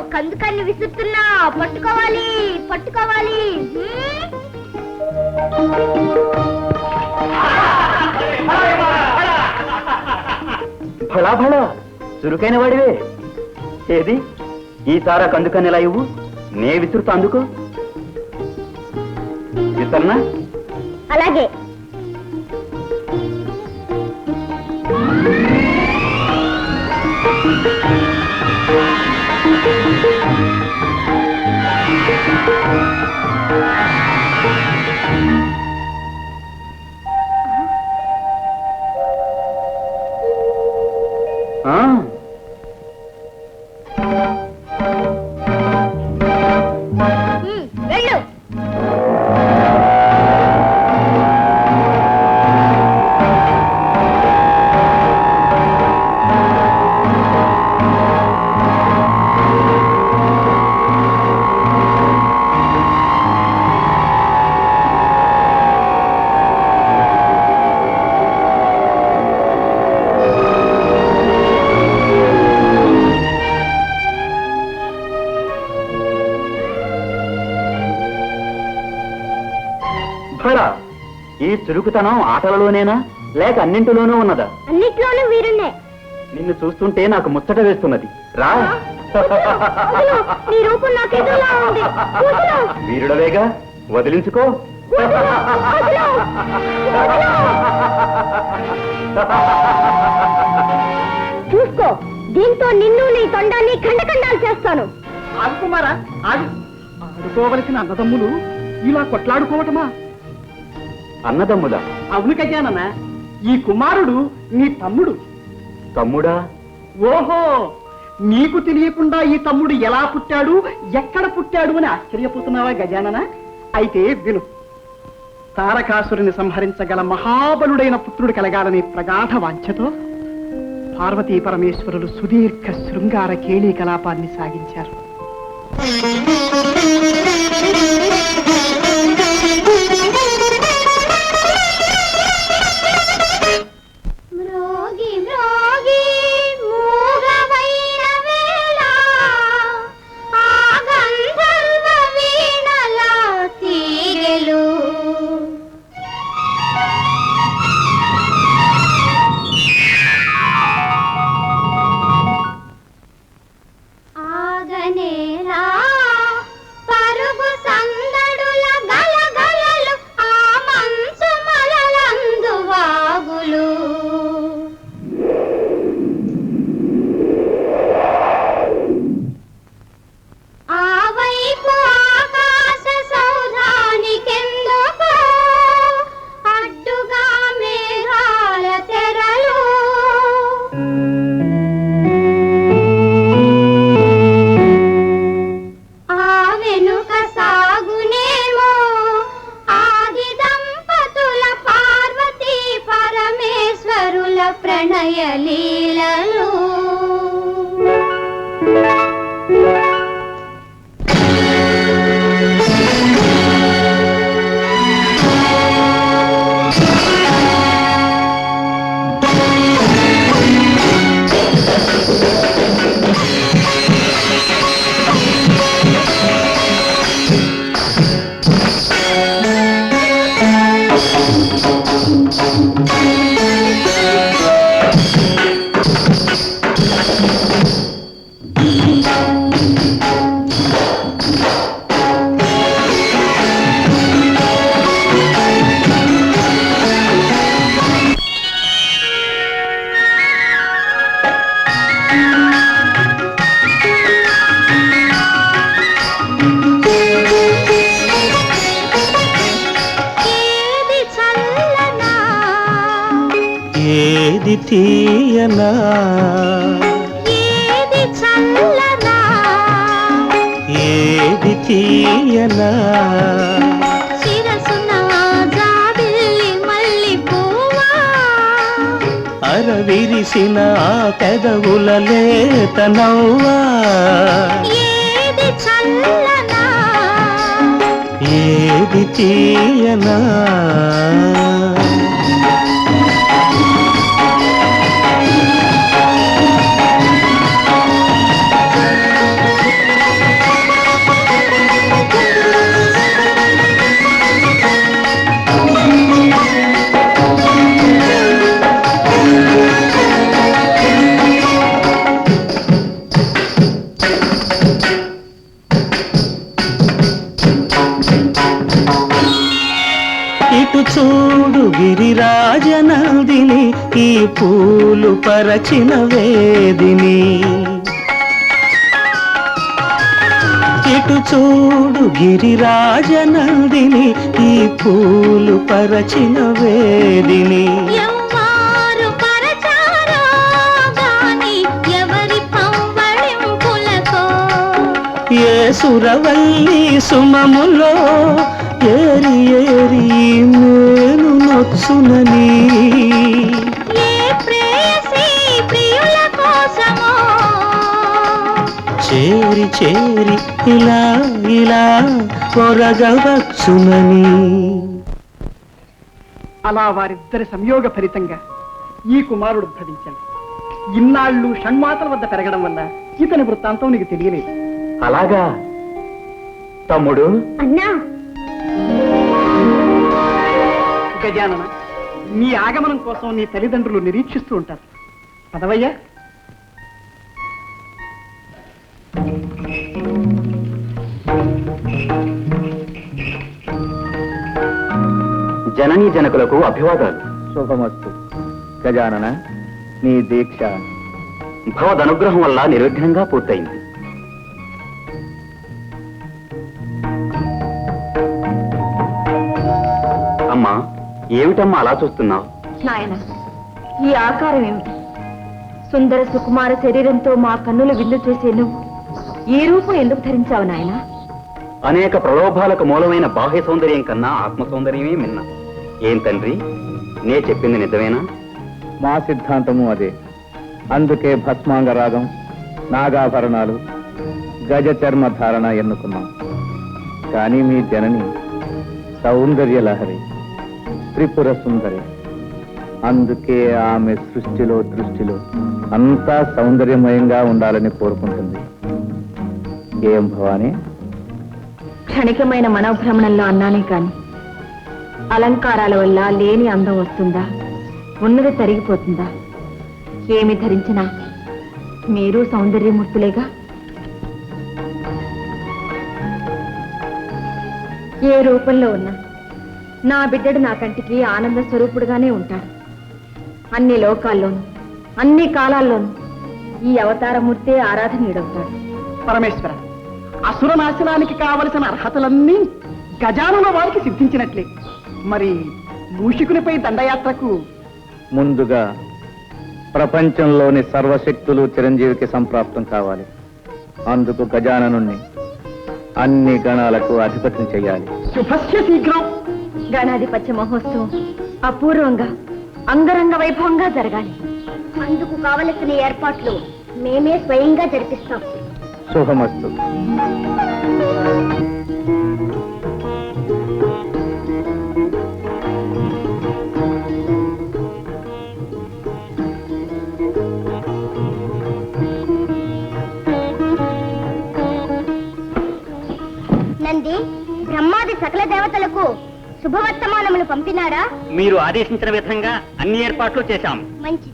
కందుకన్ని విసురుతున్నా. పట్టుకోవాలి పట్టుకోవాలి. భళా చురుకైన వాడివే. ఏది? ఈ తారా కందుకని ఎలా ఇవ్వు? నే విసురుతా అందుకు? విసరనా అలాగే. చురుకుతనం ఆటలలోనేనా? లేక అన్నింటిలోనూ ఉన్నదా? అన్నిట్లోనూ వీరున్నే నిన్ను చూస్తుంటే నాకు ముచ్చట వేస్తున్నది. రా. నీ రూపం ఉంది. వీరుడవేగా? వదిలించుకో. వదిలు, వదిలు, వదిలు. చూసుకో దీంతో నిన్ను నీ తొండాన్ని ఖండఖండాలు చేస్తాను. ఆగు కుమారా ఆగు ఆడుకోవలసిన అన్నదమ్ములు ఇలా కొట్లాడుకోవటమా? అన్నదమ్ములా అవును కజానన్న ఈ కుమారుడు నీ తమ్ముడు. తమ్ముడా? ఓహో నీకు తెలియకుండా ఈ తమ్ముడు ఎలా పుట్టాడు ఎక్కడ పుట్టాడు అని ఆశ్చర్యపోతున్నావా గజానన? అయితే విను. తారకాసురుని సంహరించగల మహాబలుడైన పుత్రుడు కలగాలనే ప్రగాఢ వాంఛతో పార్వతీ పరమేశ్వరులు సుదీర్ఘ శృంగార కేళీ కలాపాన్ని సాగించారు. ಬಯಲೇ తీయనా? ఏది చల్లనా? ఏది తీయనా? అరవిరిసిన ఆ పెదవుల లేత నవ్వా? ఏది అటు చూడు గిరిరాజనందిని ఈ పూలు పరచిన వేదిని. ఇటు చూడు గిరిరాజనందిని ఈ పూలు పరచిన వేదిని. ఏ సురవల్లి సుమములో ఏరి ఏరి కోసమో? చేరి చేరి ఇలా ఇలా కొరగవచ్చునని. అలా వారిద్దరి సంయోగ ఫలితంగా ఈ కుమారుడు భవించాడు ఇన్నాళ్ళు షణ్మాతల వద్ద పెరగడం వల్ల ఇతని వృత్తాంతం నీకు తెలియలేదు. అలాగా? తమ్ముడు? అన్నా గజానన నీ ఆగమనం కోసం నీ తల్లిదండ్రులు నిరీక్షిస్తూ ఉంటారు. పదవయ్యా. జననీ జనకులకు అభివాదాలు. శుభమస్తు. గజానన నీ దీక్ష. భవదనుగ్రహం వల్ల నిర్విఘ్నంగా పూర్తయింది. ఏమిటమ్మా అలా చూస్తున్నావు? నాయన ఈ ఆకారం ఏమిటి? సుందర సుకుమార శరీరంతో మా కన్నులు విందు చేసే నువ్వు ఈ రూపం ఎందుకు ధరించావు నాయనా? అనేక ప్రలోభాలకు మూలమైన బాహ్య సౌందర్యం కన్నా ఆత్మ సౌందర్యమే మిన్న. ఏం తండ్రి? నే చెప్పింది నిజమేనా? మా సిద్ధాంతము అదే. అందుకే భస్మాంగ రాగం నాగాభరణాలు గజ చర్మ ధారణ ఎన్నుకున్నాం. కానీ మీ జనని సౌందర్య లహరి త్రిపుర సుందరి. అందుకే ఆమె సృష్టిలో దృష్టిలో అంతా సౌందర్యమయంగా ఉండాలని కోరుకుంటుంది. ఏం భవాని? క్షణికమైన మనోభ్రమణంలో అన్నానే కాని అలంకారాల వల్ల లేని అందం వస్తుందా? ఉన్నది తరిగిపోతుందా? ఏమి ధరించినా మీరు సౌందర్యమూర్తులేగా? ఏ రూపంలో ఉన్నా నా బిడ్డడు నా కంటికి ఆనంద స్వరూపుడుగానే ఉంటాడు. అన్ని లోకాల్లోనూ అన్ని కాలాల్లోనూ ఈ అవతారమూర్తే ఆరాధనీయుడవుతాడు. పరమేశ్వర అసుర నాశనానికి కావలసిన అర్హతలన్నీ గజానుల వారికి సిద్ధించినట్లే. మరి మూషికునిపై దండయాత్రకు ముందుగా ప్రపంచంలోని సర్వశక్తులు చిరంజీవికి సంప్రాప్తం కావాలి. అందుకు గజాననుణ్ణి అన్ని గణాలకు అధిపతిని చేయాలి శుభస్య శీఘ్రం. గణాధిపత్య మహోత్సవం అపూర్వంగా అంగరంగ వైభవంగా జరగాలి. అందుకు కావలసిన ఏర్పాట్లు మేమే స్వయంగా జరిపిస్తాం. శుభమస్తు. శుభవర్తమానములు పంపినారా? మీరు ఆదేశించిన విధంగా అన్ని ఏర్పాట్లు చేశాం. మంచి